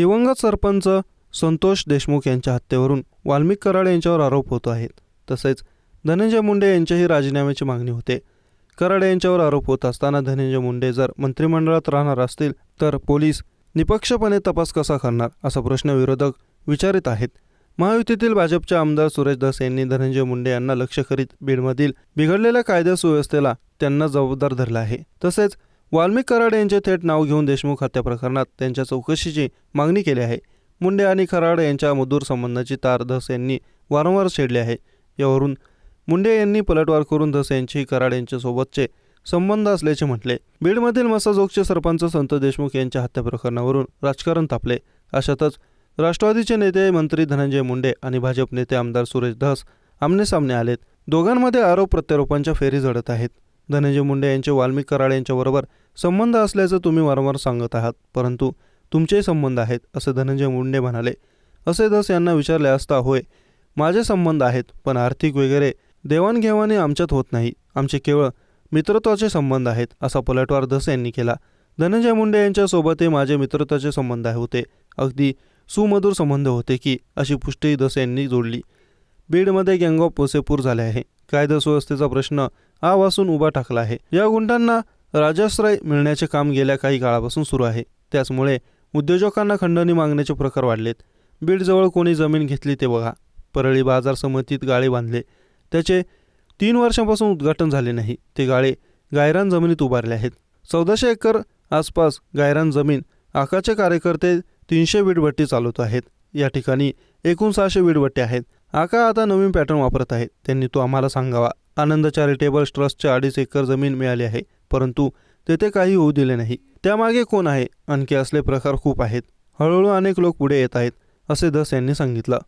दिवंगत सरपंच संतोष देशमुख यांच्या हत्येवरून वाल्मिक कराड यांच्यावर आरोप होत आहेत. तसेच धनंजय मुंडे यांच्याही राजीनाम्याची मागणी होते. कराड यांच्यावर आरोप होत असताना धनंजय मुंडे जर मंत्रिमंडळात राहणार असतील तर पोलीस निपक्षपणे तपास कसा करणार असा प्रश्न विरोधक विचारित आहेत. महायुतीतील भाजपचे आमदार सुरेश दास यांनी धनंजय मुंडे यांना लक्ष करीत बीडमधील बिघडलेल्या कायदा सुव्यवस्थेला त्यांना जबाबदार धरलं आहे. तसेच वाल्मिक कराड यांचे थेट नाव घेऊन देशमुख हत्या प्रकरणात त्यांच्या चौकशीची मागणी केली आहे. मुंडे आणि कराड यांच्या मधुर संबंधाची तार धस यांनी वारंवार छेडली आहे. यावरून मुंडे यांनी पलटवार करून धस यांची कराड यांच्यासोबतचे संबंध असल्याचे म्हटले. बीडमधील मसाजोगचे सरपंच संत देशमुख यांच्या हत्या प्रकरणावरून राजकारण तापले. अशातच राष्ट्रवादीचे नेते मंत्री धनंजय मुंडे आणि भाजप नेते आमदार सुरेश धस आमनेसामने आलेत. दोघांमध्ये आरोप प्रत्यारोपांच्या फेरी झडत आहेत. धनंजय मुंडे यांचे वाल्मिक कराड यांच्याबरोबर संबंध असल्याचं तुम्ही वारंवार सांगत आहात परंतु तुमचेही संबंध आहेत असे धनंजय मुंडे म्हणाले. असे धस यांना विचारले असता होय माझे संबंध आहेत पण आर्थिक वगैरे देवाणघेवाणी आमच्यात होत नाही. आमचे केवळ मित्रत्वाचे संबंध आहेत असा पलटवार धस यांनी केला. धनंजय मुंडे यांच्यासोबतही माझे मित्रत्वाचे संबंध होते. अगदी सुमधुर संबंध होते की अशी पुष्टी धस यांनी जोडली. बीडमध्ये गँग ऑफ वसेपूर झाले आहे. कायदा सुव्यवस्थेचा प्रश्न आवासून उभा टाकला आहे. या गुंडांना राजाश्रय मिळण्याचे काम गेल्या काही काळापासून सुरू आहे. त्याचमुळे उद्योजकांना खंडणी मागण्याचे प्रकार वाढलेत. बीडजवळ कोणी जमीन घेतली ते बघा. परळी बाजार समितीत गाळे बांधले. त्याचे तीन वर्षांपासून उद्घाटन झाले नाही. ते गाळे गायरान जमिनीत उभारले आहेत. चौदाशे एकर आसपास गायरान जमीन आकाचे कार्यकर्ते तीनशे वीटभट्टी चालवत आहेत. या ठिकाणी एकूण सहाशे वीटभट्टी आहेत. आका आता नवीन पॅटर्न वापरत आहेत. त्यांनी तो आम्हाला सांगावा. आनंद चॅरिटेबल ट्रस्टच्या अडीच एकर जमीन मिळाली आहे परंतु तेथे काही होऊ दिले नाही. त्यामागे कोण आहे? आणखी असले प्रकार खूप आहेत. हळूहळू अनेक लोक पुढे येत आहेत असे धस यांनी सांगितलं.